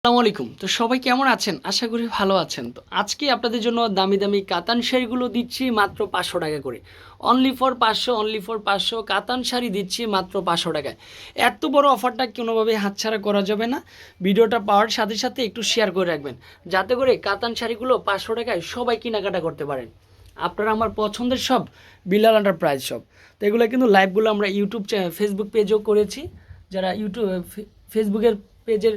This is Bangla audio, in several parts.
আসসালামু আলাইকুম। তো সবাই কেমন আছেন? আশা করি ভালো আছেন। তো আজকে আপনাদের জন্য দামি দামি কাতান শাড়িগুলো দিচ্ছি মাত্র পাঁচশো টাকা করে। অনলি ফর পাঁচশো অনলি ফর পাঁচশো কাতান শাড়ি দিচ্ছি মাত্র পাঁচশো টাকায়। এত বড় অফারটা কোনোভাবে হাতছাড়া করা যাবে না। ভিডিওটা পাওয়ার সাথে সাথে একটু শেয়ার করে রাখবেন। যাতে করে কাতান শাড়িগুলো পাঁচশো টাকায় সবাই কেনাকাটা করতে পারেন। আপনারা আমার পছন্দের সব বিলাল প্রাইস সব তো এগুলো কিন্তু লাইভগুলো আমরা ইউটিউব ফেসবুক পেজও করেছি। যারা ইউটিউব ফেসবুকের পেজের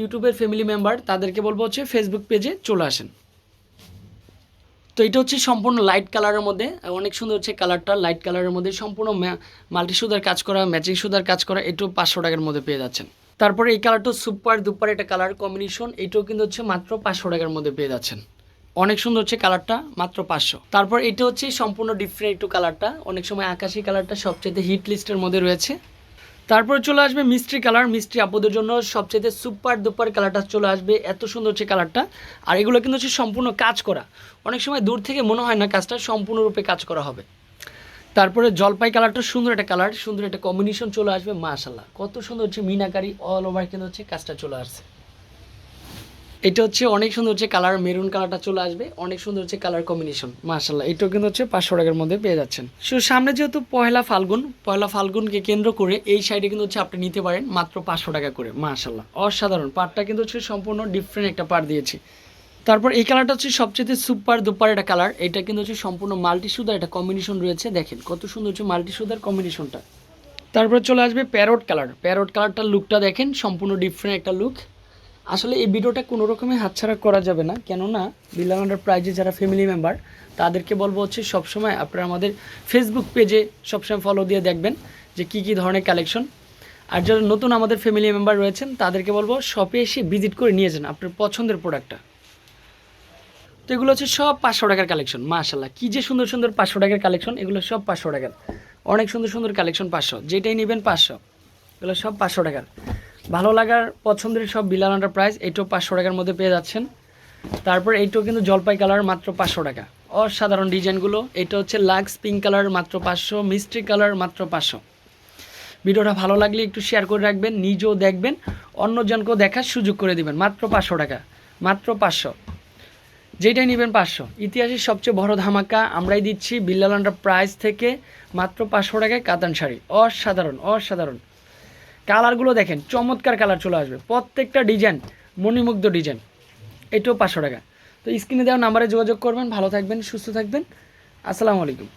ইউটিউবের ফ্যামিলি মেম্বার তাদেরকে বলব হচ্ছে ফেসবুক পেজে চলে আসেন। তো এটা হচ্ছে সম্পূর্ণ লাইট কালারের মধ্যে অনেক সুন্দর হচ্ছে কালারটা লাইট কালারের মধ্যে সম্পূর্ণ মাল্টি সুদার কাজ করা ম্যাচিং সুদার কাজ করা, এটাও পাঁচশো টাকার মধ্যে পেয়ে যাচ্ছেন। তারপরে এই কালারটা সুপার দুপার একটা কালার কম্বিনেশন এটাও কিন্তু হচ্ছে মাত্র পাঁচশো টাকার মধ্যে পেয়ে যাচ্ছেন। অনেক সুন্দর হচ্ছে কালারটা মাত্র পাঁচশো। তারপর এটা হচ্ছে সম্পূর্ণ ডিফারেন্ট একটু কালারটা অনেক সময় আকাশি কালারটা সবচেয়ে হিট লিস্টের মধ্যে রয়েছে। তারপরে চলে আসবে মিস্ট্রি কালার মিস্ট্রি আপুদের জন্য সবচেয়ে সুপার দুপার কালারটা চলে আসবে, এত সুন্দর হচ্ছে কালারটা। আর এগুলো কিন্তু হচ্ছে সম্পূর্ণ কাজ করা। অনেক সময় দূর থেকে মনে হয় না কাজটা সম্পূর্ণরূপে কাজ করা হবে। তারপরে জলপাই কালারটা সুন্দর একটা কালার, সুন্দর একটা কম্বিনেশন চলে আসবে মাশাল্লাহ কত সুন্দর হচ্ছে মিনাকারি অল ওভার কিন্তু হচ্ছে কাজটা চলে আসছে। এটা হচ্ছে অনেক সুন্দর হচ্ছে কালার মেরুন কালারটা চলে আসবে, অনেক সুন্দর হচ্ছে কালার কম্বিনেশন মাশাল্লাহ এটাও কিন্তু হচ্ছে পাঁচশো টাকার মধ্যে পেয়ে যাচ্ছেন। সো সামনে যেহেতু পয়লা ফাল্গুন পয়লা ফাল্গুনকে কেন্দ্র করে এই সাইডে কিন্তু হচ্ছে আপনি নিতে পারেন মাত্র পাঁচশো টাকা করে মাশাল্লাহ অসাধারণ পাটটা কিন্তু হচ্ছে সম্পূর্ণ ডিফারেন্ট একটা পাট দিয়েছি। তারপর এই কালারটা হচ্ছে সবচেয়ে সুপার দুপার একটা কালার এটা কিন্তু হচ্ছে সম্পূর্ণ মাল্টি সুদার একটা কম্বিনেশন রয়েছে, দেখেন কত সুন্দর হচ্ছে মাল্টি সুদার কম্বিনেশনটা তারপর চলে আসবে প্যারোট কালার প্যারোট কালারটার লুকটা দেখেন, সম্পূর্ণ ডিফারেন্ট একটা লুক আসলে এই ভিডিওটা কোনো রকমে হাতছাড়া করা যাবে না, কেননা বিলান্ডার প্রাইজে যারা ফ্যামিলি মেম্বার তাদেরকে বলব হচ্ছে সবসময় আপনারা আমাদের ফেসবুক পেজে সবসময় ফলো দিয়ে দেখবেন যে কী কী ধরনের কালেকশন আর যারা নতুন আমাদের ফ্যামিলি মেম্বার রয়েছেন, তাদেরকে বলব শপে এসে ভিজিট করে নিয়ে যান আপনার পছন্দের প্রোডাক্টটা তো এগুলো হচ্ছে সব পাঁচশো টাকার কালেকশন মাশাল্লাহ কী যে সুন্দর সুন্দর পাঁচশো টাকার কালেকশন এগুলো সব পাঁচশো টাকার। অনেক সুন্দর সুন্দর কালেকশন পাঁচশো, যেটাই নেবেন পাঁচশো, এগুলো সব পাঁচশো টাকার। ভালো লাগার পছন্দের সব বিলাল প্রাইস, এইটাও পাঁচশো টাকার মধ্যে পেয়ে যাচ্ছেন। তারপর এইটাও কিন্তু জলপাই কালার মাত্র পাঁচশো টাকা। অসাধারণ ডিজাইনগুলো, এটা হচ্ছে লাক্স পিঙ্ক কালার মাত্র পাঁচশো মিষ্টি কালার মাত্র পাঁচশো। ভিডিওটা ভালো লাগলে একটু শেয়ার করে রাখবেন, নিজেও দেখবেন, অন্যজনকেও দেখার সুযোগ করে দিবেন। মাত্র পাঁচশো টাকা, মাত্র পাঁচশো। যেটাই নেবেন পাঁচশো। ইতিহাসের সবচেয়ে বড় ধামাকা আমরাই দিচ্ছি বিল্লাল আন্ডার প্রাইস থেকে মাত্র পাঁচশো টাকায় কাতান শাড়ি। অসাধারণ অসাধারণ। কালারগুলো দেখেন, চমৎকার কালার চলে আসবে। প্রত্যেকটা ডিজাইন, মণিমুগ্ধ ডিজাইন। এটাও পাঁচশো টাকা। তো স্ক্রিনে দেওয়া নাম্বারে যোগাযোগ করবেন, ভালো থাকবেন, সুস্থ থাকবেন। আসসালামু আলাইকুম।